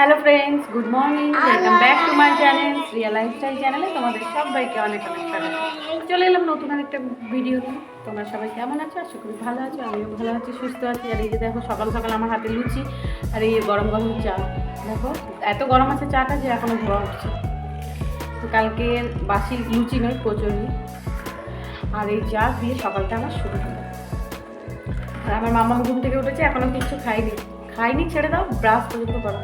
Hello friends good morning welcome back to my channel Riya lifestyle চ্যানেলে তোমাদের সবাইকে অনেক অনেক স্বাগত। চলে এলাম নতুন আরেকটা ভিডিও তোমরা সবাই কেমন আছো? আশা করি ভালো আছো। আমিও ভালো আছি সুস্থ আছি। আর এই যে দেখো সকাল সকাল আমার হাতে লুচি আর এই গরম গরম চা। দেখো এত গরম আছে চাটা যে এখনও ধোয়া উঠছে তো কালকে বাসি লুচি নয় কচুরি। আর এই চা দিয়ে সকালটা আমার শুরু হলো। আর আমার মামা ঘুম থেকে উঠেছে এখনও কিচ্ছু খাইনি খাইনি ছেড়ে দাও ব্রাশ পর্যন্ত করা।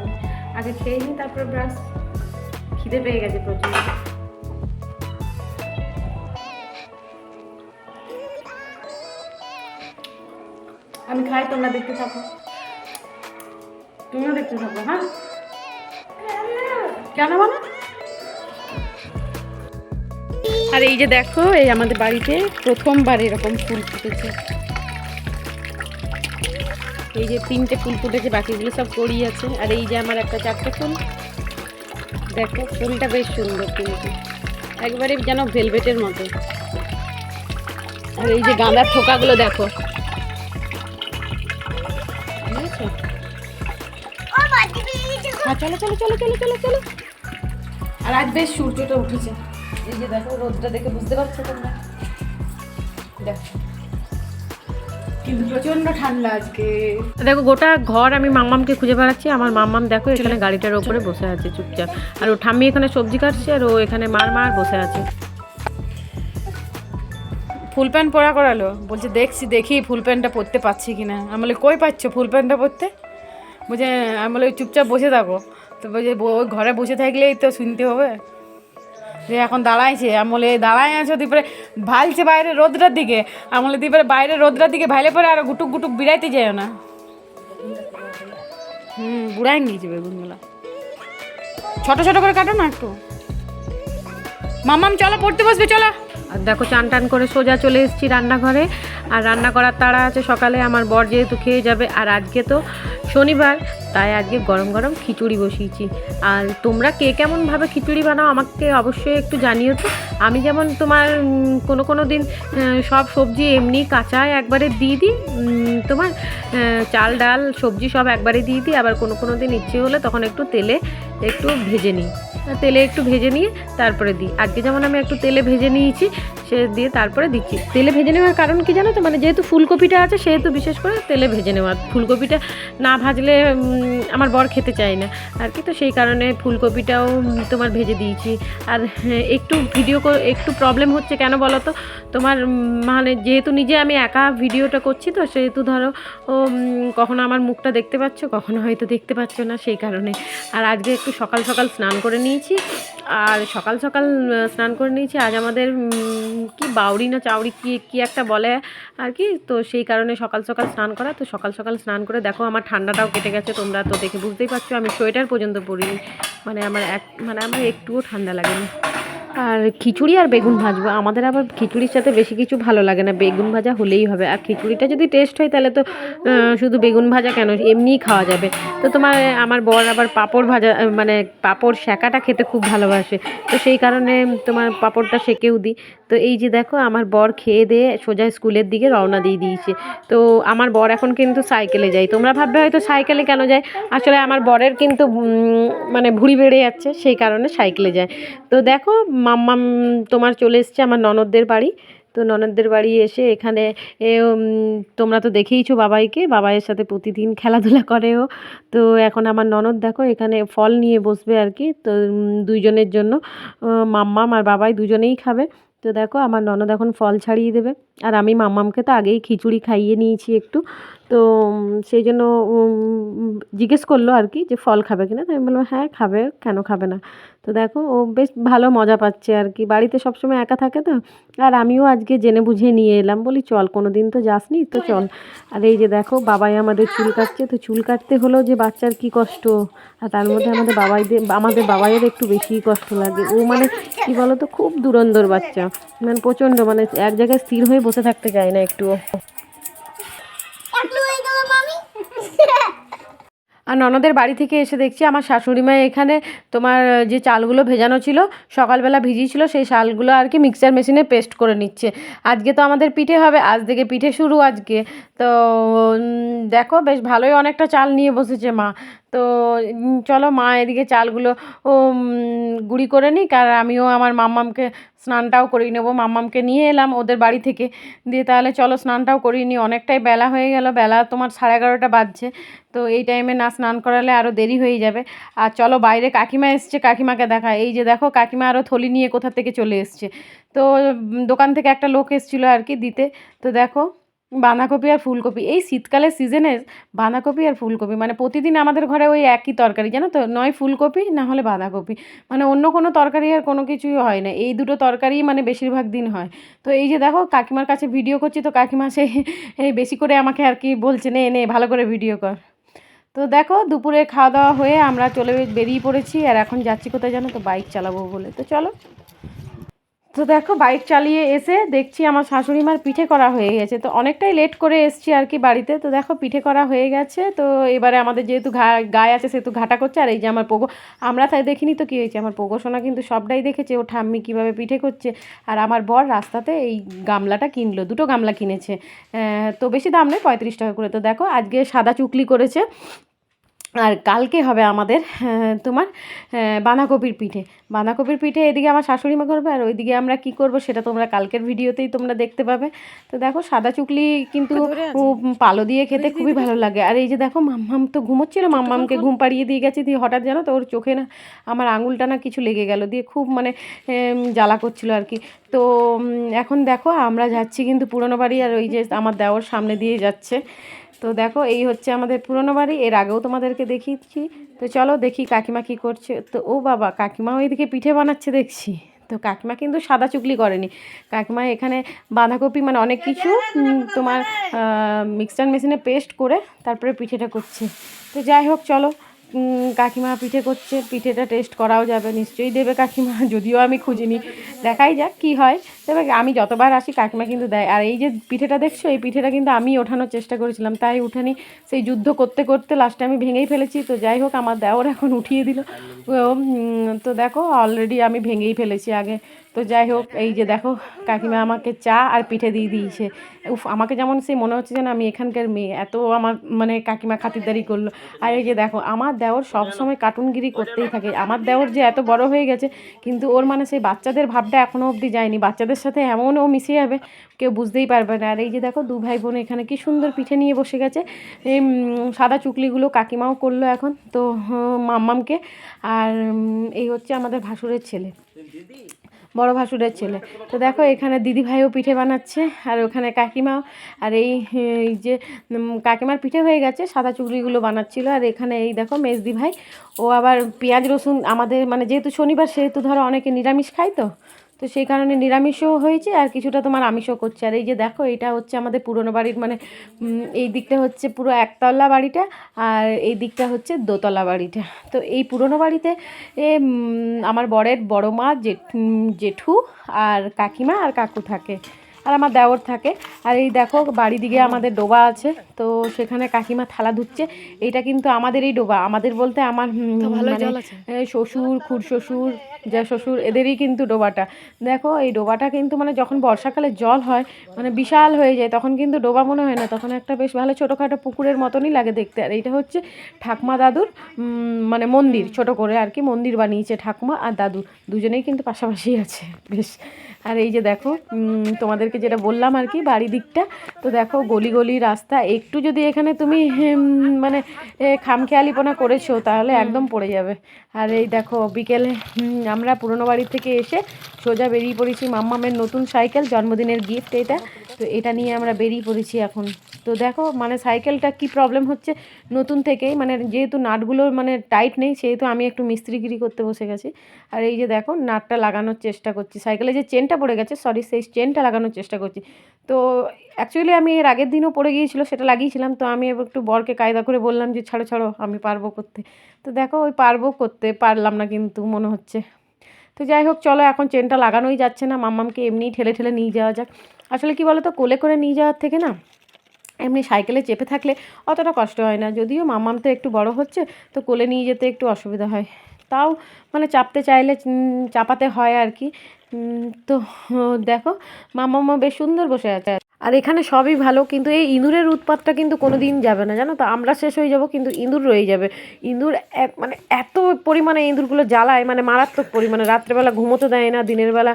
আগে খেয়ে নিই, তারপরে ব্রাশ। খিদে পেয়ে গেছে প্রচুর। আমি খাই, তোমরা দেখতে থাকো। তুমিও দেখতে থাকো হ্যাঁ? কেন বলো? আর এই যে দেখো, এই আমাদের বাড়িতে প্রথমবার এরকম ফুল ফুটেছে। এই যে তিনটে ফুল ফুটেছে বাকিগুলো সব কড়ি আছে। আর এই যে আমার একটা চারটে ফুল। দেখো, ফুলটা বেশ সুন্দর কিন্তু। একবারে যেন ভেলভেটের মতো। আর এই যে গাঁদার থোকাগুলো দেখো? হ্যাঁ চলো চলো চলো চলো চলো চলো। আর আজ বেশ সূর্যটা উঠেছে। এই যে দেখো, রোদটা দেখে বুঝতে পারছ তোমরা। দেখো। কিন্তু প্রচণ্ড ঠান্ডা আজকে। দেখো গোটা ঘর আমি মাম্মামকে খুঁজে বেড়াচ্ছি। আমার মাম্মাম দেখো এখানে গাড়িটার ওপরে বসে আছে চুপচাপ। আর ও ঠাম্মি এখানে সবজি কাটছে আর ও এখানে মার মার বসে আছে। ফুল প্যান্ট পরা করালো। বলছে দেখছি দেখি ফুল প্যান্টটা পরতে পারছি কিনা। আমি বলি কই পাচ্ছ ফুল প্যান্টটা পরতে? বলছে আমি বলি চুপচাপ বসে থাকো। তো বলছে ওই ঘরে বসে থাকলেই তো শুনতে হবে। যে এখন দাঁড়াইছে আমলে দাঁড়ায় আছো দিপরে ভালছে বাইরে রোদটার দিকে। আমলে দিপরে বাইরে রোদটার দিকে ভাইলে পরে আর গুটুক গুটুক বিড়াইতে যায় না। হুম, বুড়াই নিয়েছে বেগুনগুলা ছোট ছোট করে কাটো না একটু। মামাম, চলো, পড়তে বসবে, চলো। দেখো চান টান করে সোজা চলে এসেছি রান্নাঘরে। আর রান্না করার তাড়া আছে, সকালে আমার বর যেহেতু খেয়ে যাবে, আর আজকে তো শনিবার, তাই আজকে গরম গরম খিচুড়ি বসিয়েছি। আর তোমরা কে কেমনভাবে খিচুড়ি বানাও আমাকে অবশ্যই একটু জানিও তো। আমি যেমন তোমার কোনো কোনো দিন সব সবজি এমনি কাঁচায় একবারে দিয়ে দিই তোমার চাল, ডাল, সবজি সব একবারে দিয়ে দিই, আবার কোনো কোনো দিন ইচ্ছে হলে তখন একটু তেলে একটু ভেজে নিই। তেলে একটু ভেজে নিয়ে তারপরে দিই। আজকে যেমন আমি একটু তেলে ভেজে নিয়েছি, সে দিয়ে তারপরে দিচ্ছি। তেলে ভেজে নেওয়ার কারণ কি জানো তো? মানে যেহেতু ফুলকপিটা আছে, সেহেতু বিশেষ করে তেলে ভেজে নেওয়া। ফুলকপিটা না ভাজলে আমার বর খেতে চায় না। আর কি তো সেই কারণে ফুলকপিটাও তোমার ভেজে দিয়েছি। আর একটু ভিডিও একটু প্রবলেম হচ্ছে কেন বলো তো? তোমার মানে যেহেতু নিজে আমি একা ভিডিওটা করছি তো, সেহেতু ধরো, ও কখনো আমার মুখটা দেখতে পাচ্ছ, কখনো হয়তো দেখতে পাচ্ছ না, সেই কারণে। আর আজকে একটু সকাল সকাল স্নান করে নিয়েছি। আর সকাল সকাল স্নান করে নিয়েছি। আজ আমাদের কি বাউরি না চাউরি কি কি একটা বলে আর কি। তো সেই কারণে সকাল সকাল স্নান করা। তো সকাল সকাল স্নান করে দেখো আমার ঠান্ডাটাও কেটে গেছে। তোমরা তো দেখে বুঝতেই পারছ, আমি সোয়েটার পর্যন্ত পরিনি। মানে আমার এক মানে আমার একটুও ঠান্ডা লাগেনি। আর খিচুড়ি আর বেগুন ভাজবো। আমাদের আবার খিচুড়ির সাথে বেশি কিছু ভালো লাগে না। বেগুন ভাজা হলেই হবে। আর খিচুড়িটা যদি টেস্ট হয়, তাহলে তো শুধু বেগুন ভাজা কেন? এমনিই খাওয়া যাবে। তো তোমার, আমার বর আবার পাঁপড় ভাজা মানে পাঁপড় সেকাটা খেতে খুব ভালোবাসে। তো সেই কারণে তোমার পাঁপড়টা সেকেও দিই। তো এই যে দেখো, আমার বর খেয়ে দিয়ে সোজা স্কুলের দিকে রওনা দিয়ে দিয়েছে। তো আমার বর এখন কিন্তু সাইকেলে যায়। তোমরা ভাববে হয়তো সাইকেলে কেন যায়? আসলে আমার বরের কিন্তু মানে ভুঁড়ি বেড়ে যাচ্ছে, সেই কারণে সাইকেলে যায়। তো দেখো মাম্মাম তোমার চলে এসছে আমার ননদদের বাড়ি। তো ননদদের বাড়ি এসে এখানে তোমরা তো দেখেইছো বাবাইকে। বাবাইয়ের সাথে প্রতিদিন খেলাধুলা করেও তো এখন আমার ননদ দেখো, এখানে ফল নিয়ে বসবে আর কি। তো দুইজনের জন্য মাম্মাম আর বাবাই দুজনেই খাবে। তো দেখো, আমার ননদ এখন ফল ছাড়িয়ে দেবে। আর আমি মাম্মামকে তো আগেই খিচুড়ি খাইয়ে নিয়েছি একটু। তো সেই জন্য জিজ্ঞেস করল আর কি যে ফল খাবে কিনা? তো আমি বললাম হ্যাঁ খাবে, কেন খাবে না? তো দেখো, ও বেশ ভালো মজা পাচ্ছে আর কি। বাড়িতে সবসময় একা থাকে তো। আর আমিও আজকে জেনে বুঝে নিয়ে এলাম। বলি, চল কোনো দিন তো যাসনি, তো চল। আর এই যে দেখো, বাবাই আমাদের চুল কাটছে। তো চুল কাটতে হলেও যে বাচ্চার কি কষ্ট? আর তার মধ্যে আমাদের বাবাইদের, আমাদের বাবাইয়ের একটু বেশিই কষ্ট লাগে। ও মানে কি বলো তো খুব দুরন্দর বাচ্চা। মানে প্রচণ্ড মানে এক জায়গায় স্থির হয়ে বসে থাকতে চায় না একটুও। আর ননদের বাড়ি থেকে এসে দেখছি আমার শাশুড়ি মা এখানে তোমার যে চালগুলো ভেজানো ছিল সকালবেলা ভিজিয়েছিল সেই চালগুলো আর কি মিক্সচার মেশিনে পেস্ট করে নিচ্ছে। আজকে তো আমাদের পিঠে হবে আজ থেকে পিঠে শুরু আজকে। তো দেখো বেশ ভালোই অনেকটা চাল নিয়ে বসেছে মা। তো চলো মা এদিকে চালগুলো ও গুঁড়ি করে নিক আর আমিও আমার মাম্মামকে স্নানটাও করিয়ে নেব। মাম্মামকে নিয়ে এলাম ওদের বাড়ি থেকে। দিয়ে তাহলে চলো স্নানটাও করিয়ে নিই। অনেকটাই বেলা হয়ে গেল, বেলা তোমার সাড়ে এগারোটা বাজছে। তো এই টাইমে না স্নান করালে আরও দেরি হয়ে যাবে। আর চলো বাইরে কাকিমা এসছে, কাকিমাকে দেখা। এই যে দেখো কাকিমা আরও থলি নিয়ে কোথা থেকে চলে এসছে। তো দোকান থেকে একটা লোক এসেছিল আর কি দিতে। তো দেখো বাঁধাকপি আর ফুলকপি। এই শীতকালের সিজনে বাঁধাকপি আর ফুলকপি মানে প্রতিদিন আমাদের ঘরে ওই একই তরকারি, জানো তো? নয় ফুলকপি, না হলে বাঁধাকপি। মানে অন্য কোনো তরকারি আর কোনো কিছুই হয় না। এই দুটো তরকারিই মানে বেশিরভাগ দিন হয়। তো এই যে দেখো, কাকিমার কাছে ভিডিও করছি তো কাকিমা সে বেশি করে আমাকে আর কি বলছে, নে নে, ভালো করে ভিডিও কর। তো দেখো, দুপুরে খাওয়া দাওয়া হয়ে আমরা চলে বেরিয়ে পড়েছি। আর এখন যাচ্ছি কোথায় জানো তো? বাইক চালাবো বলে। তো চলো। তো দেখো, বাইক চালিয়ে এসে দেখছি আমার শাশুড়ি মার পিঠে করা হয়ে গেছে। তো অনেকটাই লেট করে এসছি আর কি বাড়িতে। তো দেখো, পিঠে করা হয়ে গেছে। তো এবারে আমাদের যেহেতু ঘা, গায়ে আছে, সেহেতু ঘাটা করছে। আর এই যে আমার পোগো, আমরা তাই দেখিনি তো কী হয়েছে? আমার পোগো সোনা কিন্তু সবটাই দেখেছে। ও ঠাম্মি কীভাবে পিঠে করছে। আর আমার বর রাস্তাতে এই গামলাটা কিনলো, দুটো গামলা কিনেছে। তো বেশি দাম নেই পঁয়ত্রিশ টাকা করে। তো দেখো, আজকে সাদা চুকলি করেছে। আর কালকে হবে আমাদের তোমার বাঁধাকপির পিঠে। বাঁধাকপির পিঠে এদিকে আমার শাশুড়ি মা করবে আর ওইদিকে আমরা কি করব সেটা তোমরা কালকের ভিডিওতেই তোমরা দেখতে পাবে। তো দেখো সাদা চুকলি কিন্তু পালো দিয়ে খেতে খুবই ভালো লাগে। আর এই যে দেখো মাম্মাম তো ঘুমোচ্ছিল মাম্মামকে ঘুম পাড়িয়ে দিয়ে গেছে। দিয়ে হঠাৎ জানো তো ওর চোখে না আমার আঙুলটা না কিছু লেগে গেল। দিয়ে খুব মানে জ্বালা করছিল আর কি। তো এখন দেখো আমরা যাচ্ছি কিন্তু পুরনো বাড়ি আর ওই যে আমার দেওয়ার সামনে দিয়ে যাচ্ছে। তো দেখো, এই হচ্ছে আমাদের পুরনো বাড়ি, এর আগেও তোমাদেরকে দেখিয়েছি। তো চলো দেখি কাকিমা কী করছে। তো ও বাবা কাকিমা ওইদিকে পিঠে বানাচ্ছে দেখছি। তো কাকিমা কিন্তু সাদা চুকলি করেনি। কাকিমা এখানে বাঁধাকপি মানে অনেক কিছু তোমার মিক্সচার মেশিনে পেস্ট করে তারপরে পিঠেটা করছে। তো যাই হোক, চলো। কাকিমা পিঠে করছে, পিঠেটা টেস্ট করাও যাবে, নিশ্চয়ই দেবে কাকিমা, যদিও আমি খুঁজিনি। দেখাই যাক কি হয়। তবে আমি যতবার আসি, কাকিমা কিন্তু দেয়। আর এই যে পিঠেটা দেখছ, এই পিঠেটা কিন্তু আমি ওঠানোর চেষ্টা করেছিলাম, তাই উঠানি। সেই যুদ্ধ করতে করতে লাস্টে আমি ভেঙেই ফেলেছি। তো যাই হোক, আমার দেওর এখন উঠিয়ে দিল। তো দেখো অলরেডি আমি ভেঙেই ফেলেছি আগে। তো যাই হোক, এই যে দেখো, কাকিমা আমাকে চা আর পিঠে দিয়ে দিয়েছে। উফ, আমাকে যেমন সে মনে হচ্ছে যেন আমি এখানকার মেয়ে, এত আমার মানে কাকিমা খাতিরদারি করল। আর এই যে দেখো, আমার দেওর সবসময় কার্টুনগিরি করতেই থাকে। আমার দেওর যে এত বড় হয়ে গেছে, কিন্তু ওর মানে সেই বাচ্চাদের ভাবটা এখনও অবধি যায়নি। বাচ্চাদের সাথে এমন ও মিশে যাবে, কেউ বুঝতেই পারবে না। আর এই যে দেখো, দু ভাই বোন এখানে কি সুন্দর পিঠে নিয়ে বসে গেছে। এই সাদা চুকলিগুলো কাকিমাও করল এখন, তো মাম্মামকে। আর এই হচ্ছে আমাদের ভাসুরের ছেলে। বড় ভাসুরের ছেলে। তো দেখো, এখানে দিদিভাইও পিঠে বানাচ্ছে, আর ওখানে কাকিমাও। আর এই যে কাকিমার পিঠে হয়ে গেছে, সাদা চুগড়িগুলো বানাচ্ছিল। আর এখানে এই দেখো মেজদি ভাই ও আবার পেঁয়াজ রসুন আমাদের মানে যেহেতু শনিবার, সেহেতু ধরো অনেকে নিরামিষ খায় তো। তো সেই কারণে নিরামিষও হয়েছে আর কিছুটা তোমার আমিষও করছে। আর এই যে দেখো, এটা হচ্ছে আমাদের পুরনো বাড়ির মানে এই দিকটা হচ্ছে পুরো একতলা বাড়িটা আর এই দিকটা হচ্ছে দোতলা বাড়িটা। তো এই পুরনো বাড়িতে, এ আমার বরের বড় মা জেঠ জেঠু আর কাকিমা আর কাকু থাকে। আর আমার দেওর থাকে। আর এই দেখো বাড়ি দিকে আমাদের ডোবা আছে। তো সেখানে কাকিমা থালা ধুচ্ছে। এইটা কিন্তু আমাদের এই ডোবা। আমাদের বলতে আমার মানে শ্বশুর খুড় শ্বশুর যা শ্বশুর এদেরই কিন্তু ডোবাটা। দেখো এই ডোবাটা কিন্তু মানে যখন বর্ষাকালে জল হয় মানে বিশাল হয়ে যায় তখন কিন্তু ডোবা মনে হয় না। তখন একটা বেশ ভালো ছোটোখাটো পুকুরের মতনই লাগে দেখতে। আর এইটা হচ্ছে ঠাকমা দাদুর মানে মন্দির। ছোট করে আর কি মন্দির বানিয়েছে ঠাকুমা আর দাদু। দুজনেই কিন্তু পাশাপাশি আছে বেশ। আর এই যে দেখো উম, তোমাদেরকে যেটা বললাম আর কি বাড়ি দিকটা। তো দেখো গলি গলি রাস্তা। একটু যদি এখানে তুমি মানে খামখেয়ালিপনা করেছ তাহলে একদম পড়ে যাবে। আর এই দেখো বিকেলে আমরা পুরনো বাড়ি থেকে এসে সোজা বেরিয়ে পড়েছি মাম্মামের নতুন সাইকেল জন্মদিনের গিফট এটা। তো এটা নিয়ে আমরা বেরিয়ে পড়েছি এখন। তো দেখো মানে সাইকেলটা কি প্রবলেম হচ্ছে? নতুন থেকেই মানে যেহেতু নাটগুলো মানে টাইট নেই, সেহেতু আমি একটু মিস্ত্রিগিরি করতে বসে গেছি। আর এই যে দেখো, নাটটা লাগানোর চেষ্টা করছি। সাইকেলে যে চেনটা পড়ে গেছে সরি সেই চেনটা লাগানোর চেষ্টা করছি। তো অ্যাকচুয়ালি আমি এর আগের দিনও পড়ে গিয়েছিল, সেটা লাগিয়েছিলাম। তো আমি এবার একটু বরকে কায়দা করে বললাম যে, ছাড়ো ছাড়ো, আমি পারব করতে। তো দেখো, ওই পারব করতে পারলাম না কিন্তু, মনে হচ্ছে। তো যাই হোক, চলো, এখন চেনটা লাগানোই যাচ্ছে না। মাম্মামকে এমনিই ঠেলে ঠেলে নিয়ে যাওয়া যাক। আসলে কি বলো তো কোলে করে নিয়ে যাওয়ার থেকে না এমনি সাইকেলে চেপে থাকলে অতটা কষ্ট হয় না। যদিও মামাম তো একটু বড় হচ্ছে, তো কোলে নিয়ে যেতে একটু অসুবিধা হয়। তাও মানে চাপতে চাইলে চাপাতে হয় আর কি। তো দেখো, মামামা বেশ সুন্দর বসে আছে। আর এখানে সবই ভালো, কিন্তু এই ইঁদুরের উৎপাতটা কিন্তু কোনো দিন যাবে না, জানো তো? আমরা শেষ হয়ে যাব, কিন্তু ইঁদুর রয়ে যাবে। ইঁদুর এক মানে এত পরিমাণে ইঁদুরগুলো জ্বালায় মানে মারাত্মক পরিমাণে, রাত্রেবেলা ঘুমোতে দেয় না, দিনের বেলা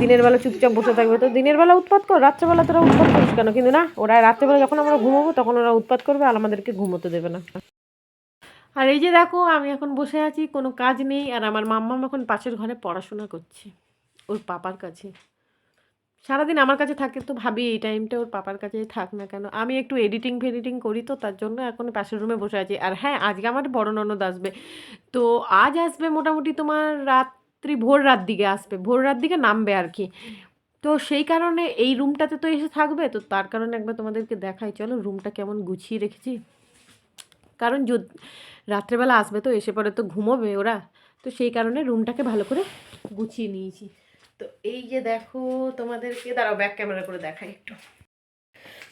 দিনের বেলা চুপচাপ বসে থাকবে। তো দিনের বেলা উৎপাত কর, রাত্রেবেলা তোরা উৎপাত করিস কেন? কিন্তু না, ওরা রাত্রেবেলা যখন আমরা ঘুমাবো, তখন ওরা উৎপাত করবে আর আমাদেরকে ঘুমোতে দেবে না। আর এই যে দেখো, আমি এখন বসে আছি, কোনো কাজ নেই, আর আমার মাম্মাম এখন পাশের ঘরে পড়াশোনা করছে, ওর পাপার কাছে। সারাদিন আমার কাছে থাকে তো ভাবি এই টাইমটা ওর পাপার কাছে থাক না কেন। আমি একটু এডিটিং ফেডিটিং করি তো, তার জন্য এখন পাশের রুমে বসে আছি। আর হ্যাঁ আজকে আমার বড় ননদ আসবে। তো আজ আসবে মোটামুটি তোমার রাত্রি, ভোর রাত দিকে আসবে। ভোর রাত দিকে নামবে আর কি। তো সেই কারণে এই রুমটাতে তো এসে থাকবে, তো তার কারণে একবার তোমাদেরকে দেখাই। চলো রুমটা কেমন গুছিয়ে রেখেছি। কারণ রাত্রেবেলা আসবে তো, এসে পরে তো ঘুমোবে ওরা। তো সেই কারণে রুমটাকে ভালো করে গুছিয়ে নিয়েছি। তো এই যে দেখো, তোমাদেরকে, দাঁড়াও ব্যাক ক্যামেরা করে দেখাই একটু।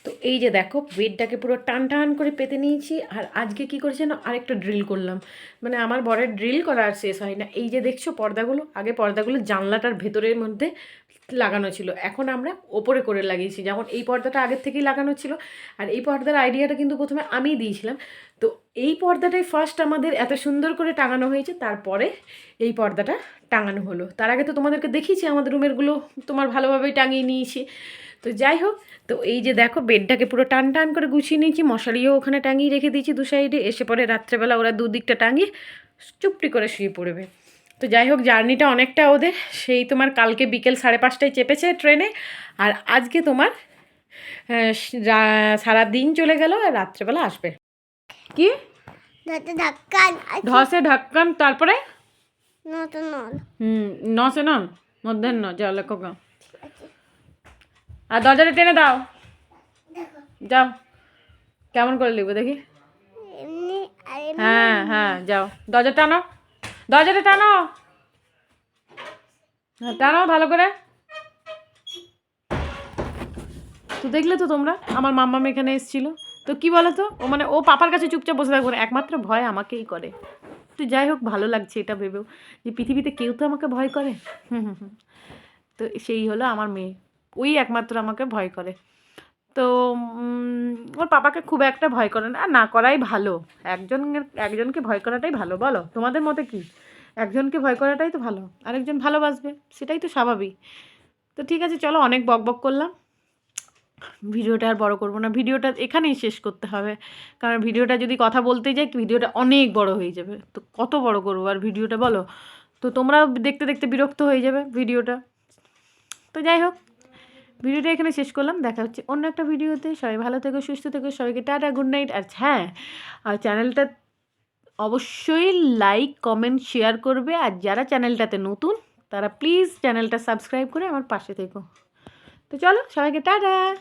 তো এই যে দেখো বেডটাকে পুরো টান টান করে পেতে নিয়েছি, আর আজকে কি করেছে না, আরেকটা ড্রিল করলাম। মানে আমার বরের ড্রিল করা আর শেষ হয় না এই যে দেখছ পর্দাগুলো, আগে পর্দাগুলো জানলাটার ভেতরের মধ্যে লাগানো ছিল। এখন আমরা ওপরে করে লাগিয়েছি। যেমন এই পর্দাটা আগের থেকেই লাগানো ছিল, আর এই পর্দার আইডিয়াটা কিন্তু প্রথমে আমিই দিয়েছিলাম। তো এই পর্দাটাই ফার্স্ট আমাদের এত সুন্দর করে টাঙানো হয়েছে, তারপরে এই পর্দাটা টাঙানো হলো। তার আগে তো তোমাদেরকে দেখিয়েছি, আমাদের রুমেরগুলো তোমার ভালোভাবেই টাঙিয়ে নিয়েছি। তো যাই হোক, তো এই যে দেখো বেডটাকে পুরো টান টান করে গুছিয়ে নিয়েছি, মশারিও ওখানে টাঙিয়ে রেখে দিয়েছি দু সাইডে এসে পরে রাত্রেবেলা ওরা দুদিকটা টাঙিয়ে চুপটি করে শুয়ে পড়বে। তো যাই হোক, জার্নিটা অনেকটা ওদের। সেই তোমার কালকে বিকেল সাড়ে পাঁচটায় চেপেছে ট্রেনে। আর আজকে তোমার সারা দিন চলে গেল আর রাত্রেবেলা আসবে। কি? ধসে ঢাক্কান তারপরে? হুম নসে নন মধ্যাহ্ন ন যা লেখো গা। আর দরজাটা টেনে দাও। যাও। কেমন করে লিখব দেখি? হ্যাঁ হ্যাঁ যাও। দরজা টানো। দরজাটা টানো। হ্যাঁ টানো ভালো করে। তো দেখলে তো তোমরা আমার মাম্মাম এখানে এসেছিল। তো কি বলো তো ও মানে ও পাপার কাছে চুপচাপ বসে থাকবে না, একমাত্র ভয় আমাকেই করে। তো যাই হোক ভালো লাগছে এটা ভেবেও। যে পৃথিবীতে কেউ তো আমাকে ভয় করে। তো সেই হলো আমার মেয়ে। ওই একমাত্র আমাকে ভয় করে। তো ওর পাপাকে খুব একটা ভয় করে না। না করাই ভালো। একজন একজনকে ভয় করাটাই ভালো বলো? তোমাদের মতে কি? একজনকে ভয় করাটাই তো ভালো। আরেকজন ভালোবাসবে সেটাই তো স্বাভাবিক। তো ঠিক আছে চলো অনেক বক বক করলাম। ভিডিওটা আর বড় করব না। ভিডিওটা এখানেই শেষ করতে হবে। কারণ ভিডিওটা যদি কথা বলতে যাই, ভিডিওটা অনেক বড় হয়ে যাবে। তো কত বড় করব? আর ভিডিওটা বলো? তো তোমরা দেখতে দেখতে বিরক্ত হয়ে যাবে ভিডিওটা। তো যাই হোক, ভিডিওটা এখানে শেষ করলাম। দেখা হচ্ছে অন্য একটা ভিডিওতে। সবাই ভালো থেকো, সুস্থ থেকো, সবাইকে টাটা, গুড নাইট। আর হ্যাঁ আর চ্যানেলটা অবশ্যই লাইক, কমেন্ট, শেয়ার করবে। আর যারা চ্যানেলটাতে নতুন, তারা প্লিজ চ্যানেলটা সাবস্ক্রাইব করে আমার পাশে থেকো। তো চলো, সবাইকে টাটা।